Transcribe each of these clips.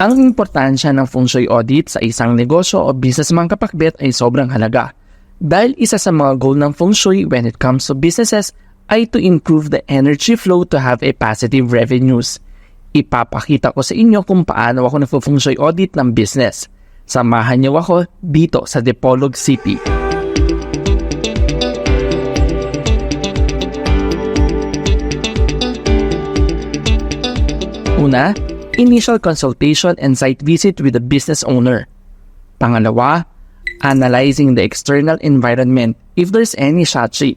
Ang importansya ng feng shui audit sa isang negosyo o business mga kapakbet ay sobrang halaga. Dahil isa sa mga goal ng feng shui when it comes to businesses ay to improve the energy flow to have a positive revenues. Ipapakita ko sa inyo kung paano ako nagpo-feng shui audit ng business. Samahan niyo ako dito sa Depolog City. Una, initial consultation and site visit with the business owner. Pangalawa, analyzing the external environment if there's any shachi.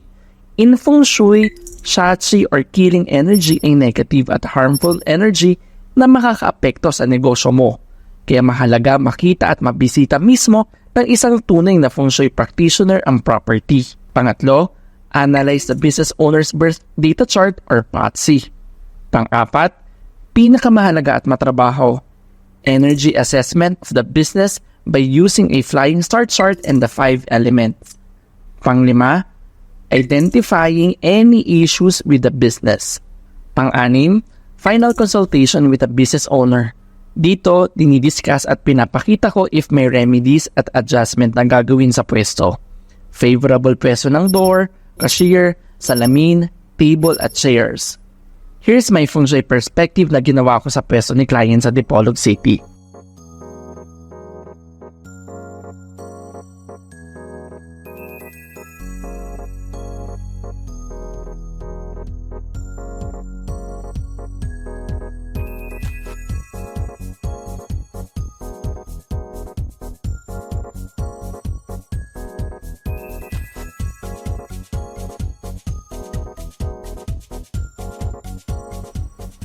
In feng shui, shachi or killing energy ay negative at harmful energy na makakaapekto sa negosyo mo. Kaya mahalaga makita at mabisita mismo ng isang tunay na feng shui practitioner ang property. Pangatlo, analyze the business owner's birth data chart or POTC. Pang-apat, pinakamahalaga at matrabaho, energy assessment of the business by using a flying star chart and the five elements. Panglima, identifying any issues with the business. Pang-anim, final consultation with the business owner. Dito, dinidiscuss at pinapakita ko if may remedies at adjustment na gagawin sa pwesto. Favorable pwesto ng door, cashier, salamin, table at chairs. Here's my feng shui perspective na ginawa ko sa pwesto ni client sa Dipolog City.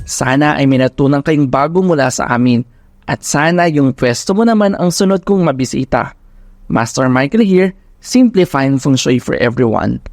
Sana ay may natutunan kayong bago mula sa amin at sana yung pwesto mo naman ang sunod kong mabisita. Master Michael here, simplifying feng shui for everyone.